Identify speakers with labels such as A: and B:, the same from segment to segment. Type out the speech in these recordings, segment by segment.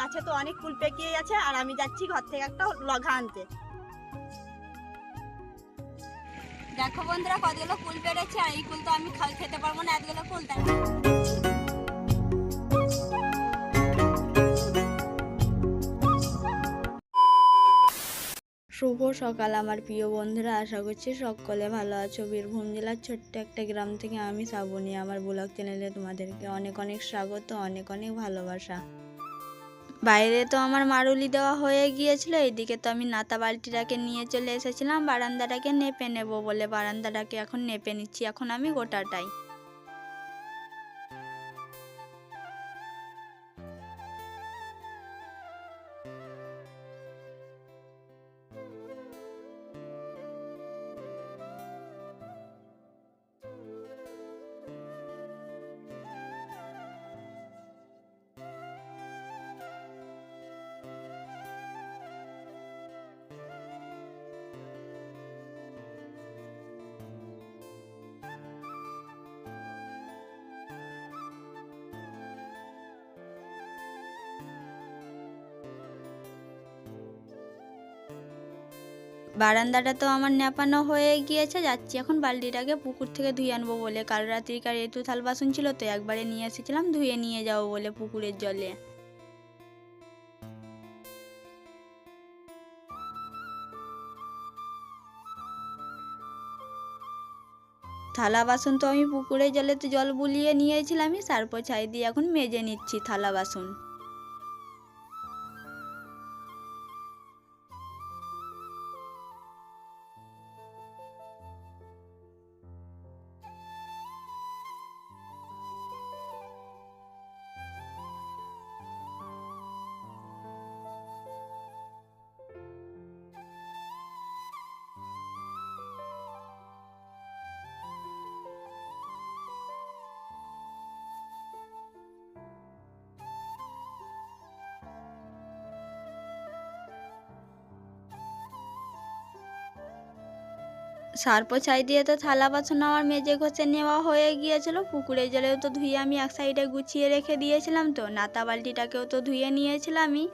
A: গাছে তো অনেক ফুল পেকিয়ে গেছে, আর আমি যাচ্ছি ঘর থেকে একটা লগা আনতে। দেখো বন্ধুরা, কতগুলো ফুল পেরেছে, আর এই ফুল তো আমি খেতে পারব না, এতগুলো ফুল
B: শুভ সকাল আমার প্রিয় বন্ধুরা, আশা করছি সকলে ভালো আছো। বীরভূম জেলার ছোট্ট একটা গ্রাম থেকে আমি শ্রাবণী, আমার ব্লগ চ্যানেলে তোমাদেরকে অনেক অনেক স্বাগত, অনেক অনেক ভালোবাসা। বাইরে তো আমার মারুলি দেওয়া হয়ে গিয়েছিল এইদিকে তো আমি নাতা বালতিটাকে নিয়ে চলে এসেছিলাম, বারান্দাটাকে নেপে নেব বলে বারান্দাটাকে এখন নেপে নিচ্ছি, এখন আমি গোটাটাই। বারান্দাটা তো আমার নেপানো হয়ে গিয়েছে, যাচ্ছি এখন বালতিটাকে পুকুর থেকে ধুয়ে আনব বলে। কাল রাত্রিকার এতু থাল বাসন ছিল তো একবারে নিয়ে এসেছিলাম, ধুয়ে নিয়ে যাব বলে পুকুরের জলে। থালা বাসন তো আমি পুকুরের জলেতে জল বুলিয়ে নিয়েছিলামই তারপর ছাই দিয়ে এখন মেজে নিচ্ছি থালা বাসন। সার্প ছাই দিয়ে তো থালা বাসন আমার মেজে ঘষে নেওয়া হয়ে গিয়েছিল। পুকুরের জলেও তো ধুয়ে আমি এক সাইডে গুছিয়ে রেখে দিয়েছিলাম তো, নাতা বালতিটাকেও তো ধুয়ে নিয়েছিলামই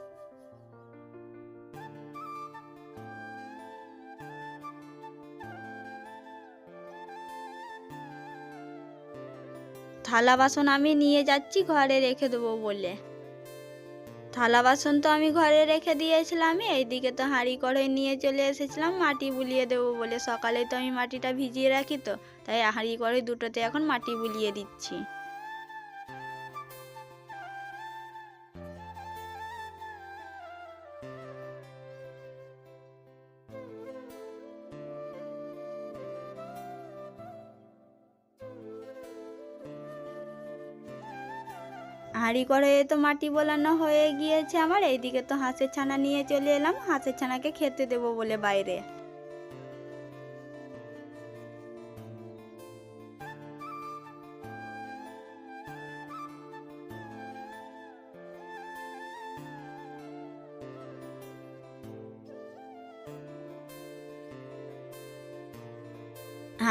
B: থালা বাসন আমি নিয়ে যাচ্ছি, ঘরে রেখে দেবো বলে। থালা বাসন তো আমি ঘরে রেখে দিয়েছিলাম এইদিকে তো হাঁড়ি কড়াই নিয়ে চলে এসেছিলাম, মাটি বুলিয়ে দেবো বলে। সকালে তো আমি মাটিটা ভিজিয়ে রাখি তো, তাই হাঁড়ি কড়াই দুটোতে এখন মাটি বুলিয়ে দিচ্ছি। হাঁড়ি করে তো মাটি বোলানো হয়ে গিয়েছে আমার। এইদিকে তো হাঁসের ছানা নিয়ে চলে এলাম। হাঁসের ছানাকে খেতে দেবো বলে বাইরে।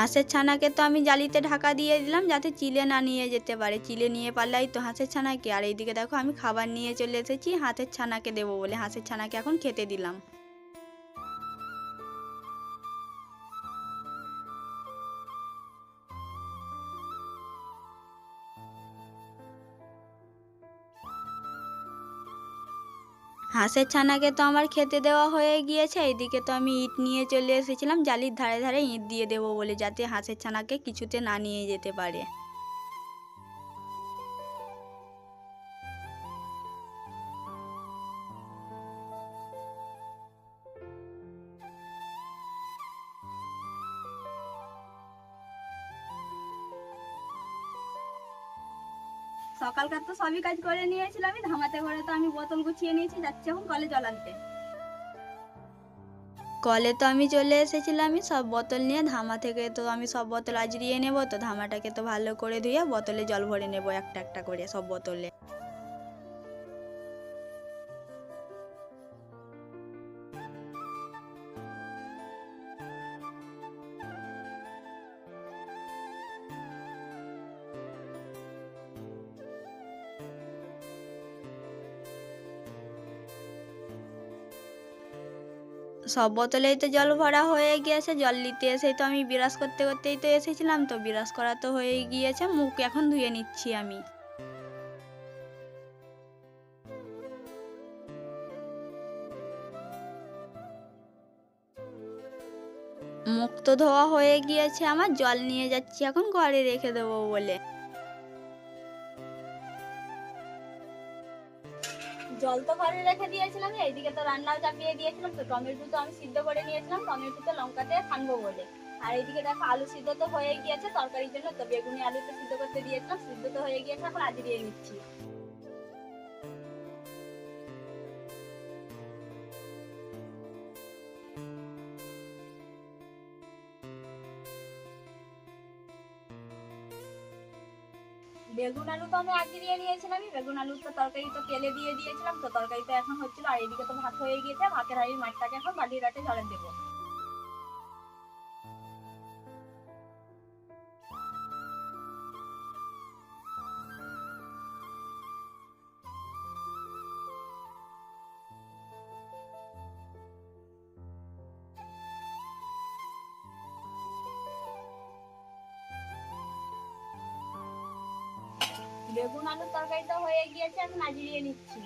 B: হাঁসের ছানাকে তো আমি জালিতে ঢাকা দিয়ে দিলাম যাতে চিলে না নিয়ে যেতে পারে। চিলে নিয়ে পারলেই তো হাঁসের ছানাকে। আর এইদিকে দেখো আমি খাবার নিয়ে চলে এসেছি, হাঁসের ছানাকে দেবো বলে হাঁসের ছানাকে এখন খেতে দিলাম। হাঁসের ছানাকে তো আমার খেতে দেওয়া হয়ে গিয়েছে এইদিকে তো আমি ইট নিয়ে চলে এসেছিলাম, জালির ধারে ধারে ইট দিয়ে দেবো বলে, যাতে হাঁসের ছানাকে কিছুতে না নিয়ে যেতে পারে।
A: সকালকার তো সবই কাজ করে নিয়েছিলাম আমি, ধামাতে ঘরে তো আমি বোতল গুছিয়ে নিয়েছি, যাচ্ছি এখন কলে জল আনতে।
B: কলে তো আমি চলে এসেছিলাম, আমি সব বোতল নিয়ে ধামা থেকে তো আমি সব বোতল আজরিয়ে নেব, তো ধামাটাকে তো ভালো করে ধুয়ে বোতলে জল ভরে নেব একটা একটা করে সব বোতলে। সব বোতলেই তো জল ভরা হয়ে গিয়েছে, জল নিতে এসেই তো আমি বিরাস করতে করতেই তো এসেছিলাম, তো বিরাস করা তো হয়ে গিয়েছে, মুখ এখন ধুয়ে নিচ্ছি আমি। মুখ তো ধোয়া হয়ে গিয়েছে আমার, জল নিয়ে যাচ্ছি এখন, ঘরে রেখে দেবো বলে।
A: জল তো ঘরে রেখে দিয়েছিলাম এইদিকে তো রান্নাও চাপিয়ে দিয়েছিলাম, তো টমেটো তো আমি সিদ্ধ করে নিয়েছিলাম, টমেটো তো লঙ্কাতে থাকব বলে। আর এইদিকে দেখো আলু সিদ্ধ তো হয়ে গিয়েছে, তরকারির জন্য তো বেগুনি আলু তো সিদ্ধ করতে দিয়েছিলাম, সিদ্ধ তো হয়ে গিয়েছে, এখন আজ দিয়ে নিচ্ছি। বেগুন আলু তো আমি আগে দিয়ে নিয়েছিলাম বেগুন আলু তো তরকারি তো তেলে দিয়ে দিয়েছিলাম। তো তরকারি তো এখন হচ্ছিল, আর এদিকে তো ভাত হয়ে গিয়েছে। ভাতের হাড়ির মাঠটাকে এখন বালির রাতে জলে দেবো। তরকারিটা হয়ে গিয়েছে, আমি নাজিরিয়ে নিচ্ছি।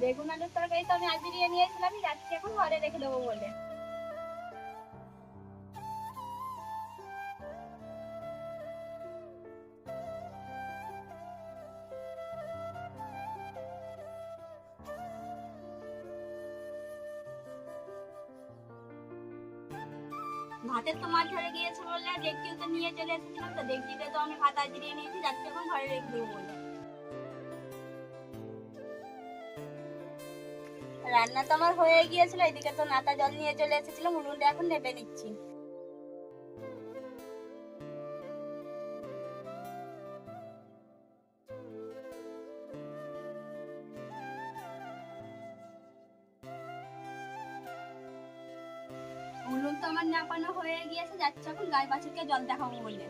A: বেগুন আলুর তরকারি তো আমি আজিরিয়ে নিয়েছিলাম যাচ্ছি এখন ঘরে রেখে দেবো বলে। আমি ভাত আজিরিয়ে নিয়েছি যাচ্ছি এখন ঘরে রেখে দেবো বলে। রান্না তো আমার হয়ে গিয়েছিল, এদিকে তো নাতা জল নিয়ে চলে এসেছিলাম উনুনটা এখন নেবে নিচ্ছি উনুন তো আমার নাপানো হয়ে গিয়েছে, যাচ্ছে এখন গায়ে বাছুরকে জল দেখাবো বলে।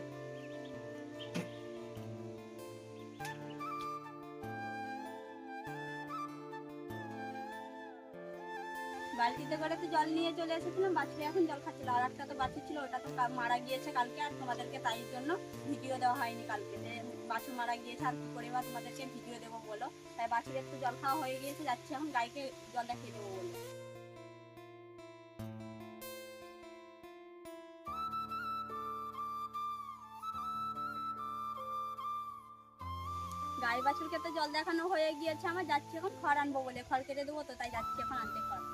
A: বালতিতে করে তো জল নিয়ে চলে এসেছিলাম বাছুরে এখন জল খাচ্ছিল। আর একটা তো বাছুর ছিল, ওটা তো মারা গিয়েছে কালকে, আর তোমাদেরকে তাই জন্য ভিডিও দেওয়া হয়নি কালকে। যে বাছুর মারা গিয়েছে, আর কি করে বা তোমাদেরকে ভিডিও দেবো বলো? তাই বাছুর একটু জল খাওয়া হয়ে গিয়েছে, যাচ্ছে এখন গাইকে জল দেখিয়ে দেবো বলে। গাই বাছুরকে তো জল দেখানো হয়ে গিয়েছে আমার, যাচ্ছি এখন খড় আনব বলে। খড় কেটে দেবো তো, তাই যাচ্ছি এখন আনতে খড়।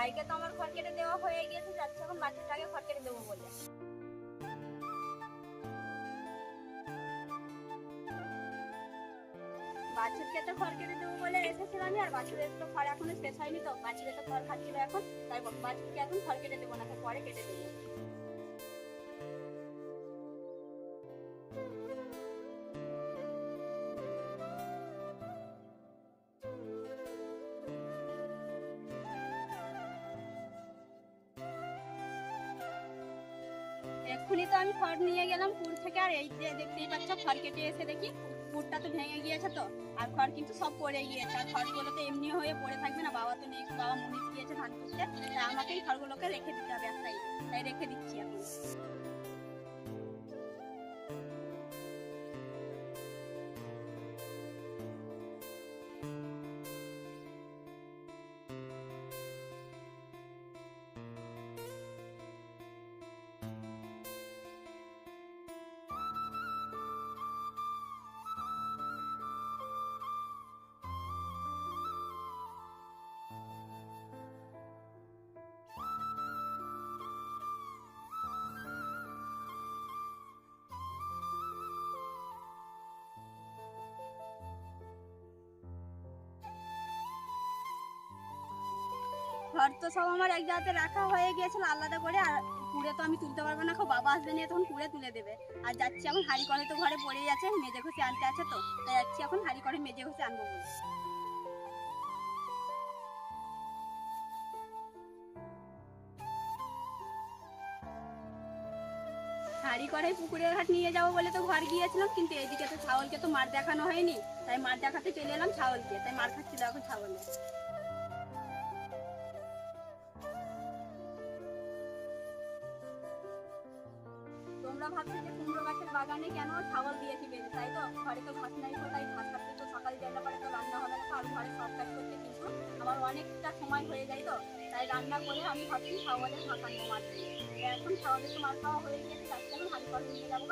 A: গাইকে তো আমার খড় কেটে দেওয়া হয়ে গিয়েছে, যাচ্ছে এখন বাচ্চাটাকে খড় কেটে দেবো বলে। বাছুরকে তো খড় কেটে দেবো বলে এসেছিলাম আর বাছুরের তো খড় এখনও শেষ হয়নি তো বাছুরে তো খড় খাচ্ছিল এখন, তাই বাছুরকে এখন খড় কেটে দেবো না পরে কেটে দেবো। এক্ষুনি তো আমি খড় নিয়ে গেলাম, পুর থেকে আর এই যে দেখতেই পাচ্ছ, খড় কেটে এসে দেখি পুরটা তো ভেঙে গিয়েছে তো। আর খড় কিন্তু সব পড়ে গিয়েছে, আর খড়গুলো তো এমনি হয়ে পড়ে থাকবে না, বাবা তো নেই বাবা মনে গিয়েছে ধান করতে তাই আমাকে এই খড়গুলোকে রেখে দিতে হবে, একটাই, তাই রেখে দিচ্ছি এখন ঘর তো সব আমার এক জায়গাতে রাখা হয়ে গিয়েছিল আলাদা করে, আর কুড়ে তো আমি তুলতে পারব না বাবা আসবে নিয়ে তখন কুড়ে তুলে দেবে। আর যাচ্ছি এখন হাড়ি করে তো ঘরে পড়েই আছে মেজে ঘষে আনতে আছে তো, তাই যাচ্ছি এখন হাড়ি করে মেজে ঘষে আনব বলে। হাড়ি করে পুকুরের ঘাট নিয়ে যাব বলে তো ঘর গিয়েছিলাম, কিন্তু এদিকে তো ছাগলকে তো মার দেখানো হয়নি, তাই মার দেখাতে চলে এলাম ছাগলকে, তাই মার খাচ্ছিল এখন ছাগলে তোমরা ভাবছ যে কুমড়ো গাছের বাগানে কেন ছাগল দিয়েছি বেঁধে? তাই তো? ঘরে তো ঘাস নাই তাই ঘাস কাটতে তো সকাল দেওয়ার পরে তো রান্না হবে না। তো আর ঘরে সব কাজ করতে কিন্তু আমার অনেকটা সময় হয়ে যায় তো। তাই রান্না করে আমি ভাবছি ছাগলের ভাত আনব মারছি। এখন ছাগলের তো মার খাওয়া হয়ে গেছে যাচ্ছি এখন হাঁড়ি করে নিয়ে যাব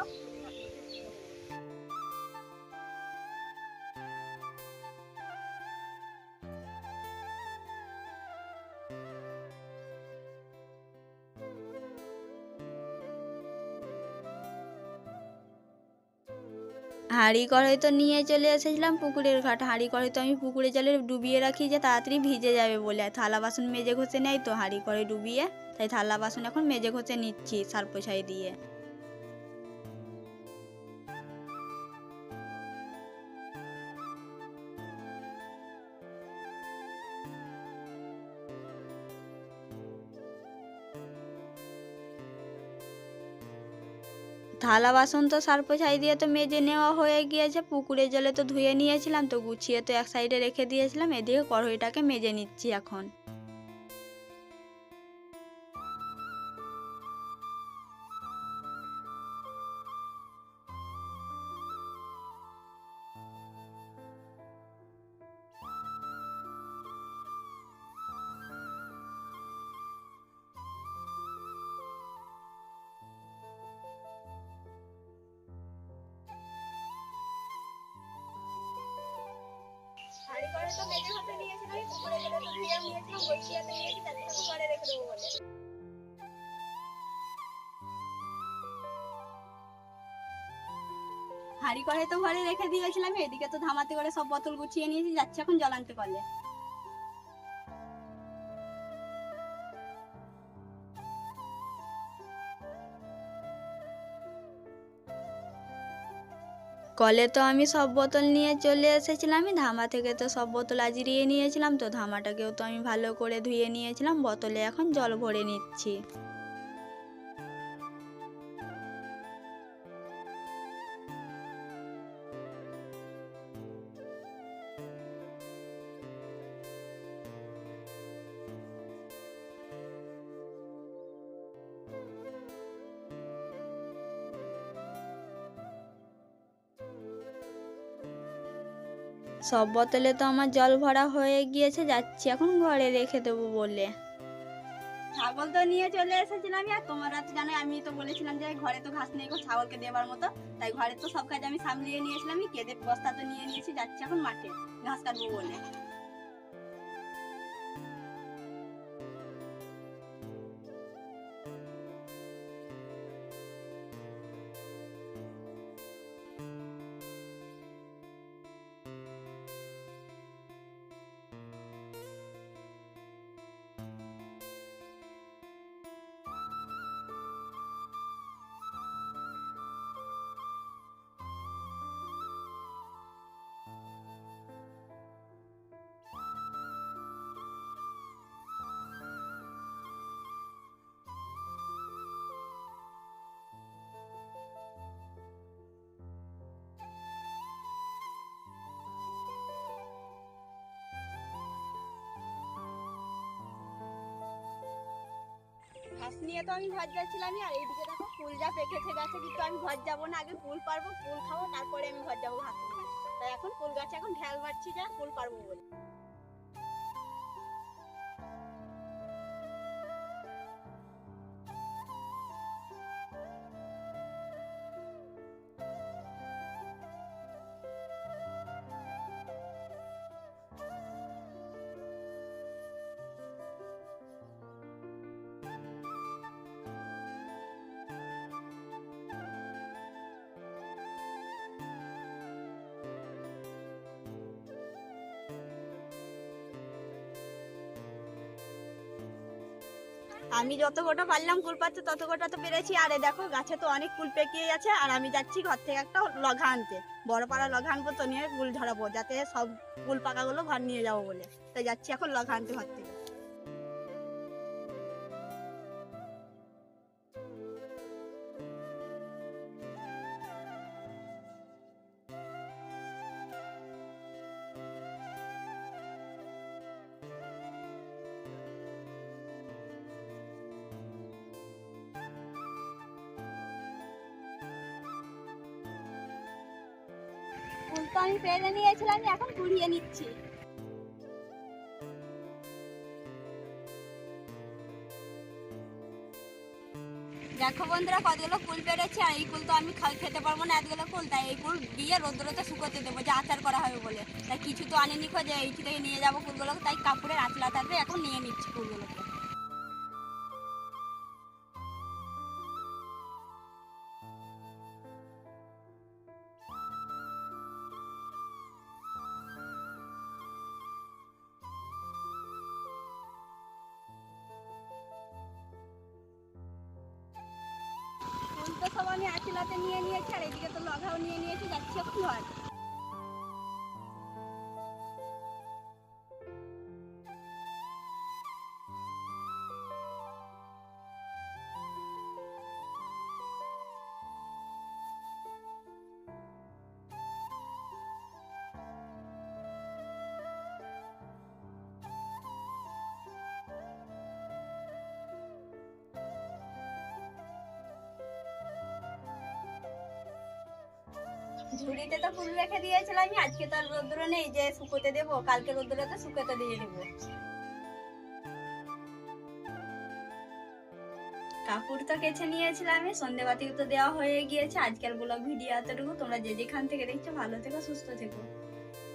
B: হাঁড়ি কড়াই তো নিয়ে চলে এসেছিলাম, পুকুরের ঘাট। হাঁড়ি কড়াই তো আমি পুকুরে জলে ডুবিয়ে রাখি যে তাড়াতাড়ি ভিজে যাবে বলে। থালা বাসন মেজে ঘষে নেয় তো হাঁড়ি কড়াই ডুবিয়ে, তাই থালা বাসন এখন মেজে ঘষে নিচ্ছি সারপোছাই দিয়ে। থালা বাসন তো সার্প ছাই দিয়ে তো মেজে নেওয়া হয়ে গিয়েছে। পুকুরের জলে তো ধুয়ে নিয়েছিলাম, তো গুছিয়ে তো এক সাইডে রেখে দিয়েছিলাম, এদিকে কড়াইটাকে মেজে নিচ্ছি এখন।
A: হাঁড়ি করে তো ঘরে রেখে দিয়েছিলাম, এদিকে তো ধামাতে করে সব বোতল গুছিয়ে নিয়েছি, যাচ্ছে এখন জল আনতে পারলে
B: কলে তো আমি সব বোতল নিয়ে চলে এসেছিলাম। আমি ধামা থেকে তো সব বোতল আজরিয়ে নিয়েছিলাম, তো ধামাটাকেও তো আমি ভালো করে ধুয়ে নিয়েছিলাম। বোতলে এখন জল ভরে নিচ্ছি। সব বোতলে তো আমার জল ভরা হয়ে গিয়েছে, যাচ্ছি এখন ঘরে রেখে দেবো বলে।
A: ছাগল তো নিয়ে চলে এসেছিলাম আর তোমরা তো জানো আমি তো বলেছিলাম যে ঘরে তো ঘাস নেই গো, ছাগলকে দেবার মতো। তাই ঘরে তো সব কাজ আমি সামলিয়ে নিয়েছিলাম কেঁদে বস্তা তো নিয়ে নিয়েছি, যাচ্ছি এখন মাঠে ঘাস কাটবো বলে। ঘাস নিয়ে তো আমি ঘর যাচ্ছিলাম আর এইদিকে দেখো ফুল যা পেকেছে গাছে কিন্তু আমি ঘর যাব না, আগে ফুল পারব, ফুল খাব, তারপরে আমি ঘর যাব ভাত তাই এখন ফুল গাছে এখন ঢেল মারছি যা, ফুল পারব বলে। আমি যত গোটা পারলাম কুল পাচ্ছে তত গোটা তো পেরেছি। আরে দেখো, গাছে তো অনেক কুল পেকিয়ে গেছে, আর আমি যাচ্ছি ঘর থেকে একটা লঘা আনতে। বড় পাড়া লগা আনব তো নিয়ে কুল ঝরাবো যাতে সব কুল পাকাগুলো ঘর নিয়ে যাব বলে। তাই যাচ্ছি এখন লগা আনতে ঘর থেকে। তো আমি পেরে নিয়েছিলাম এখন কুড়িয়ে নিচ্ছি। দেখো বন্ধুরা, কতগুলো কুল পেরেছে, আর এই কুল তো আমি খেতে পারব না, এতগুলো কুল তাই এই কুল দিয়ে রোদ্রতে শুকোতে দেবো, যে আচার করা হবে বলে। তাই কিছু তো আনিনি খো যে এইটি থেকে নিয়ে যাব কুলগুলো তাই কাপড়ের আঁচলা থাকবে এখন নিয়ে নিচ্ছি কুলগুলোকে আঁচলাতে নিয়ে নিয়েছে আর এদিকে তো লঘাও নিয়ে নিয়েছি যাচ্ছি কি ঘর। ঝুড়িতে তো ফুল রেখে দিয়েছিলাম আজকে তো আর রোদ্র নেই, যে শুকোতে দেবো, কালকে রোদ্রতে শুকোতে দিয়ে দেবো। কাপড় তো কেছে নিয়েছিলাম আমি সন্ধেবাতি তো দেওয়া হয়ে গিয়েছে, আজকের ব্লগ ভিডিও এতটুকু। তোমরা যে যেখান থেকে দেখছ, ভালো থেকো, সুস্থ থেকো।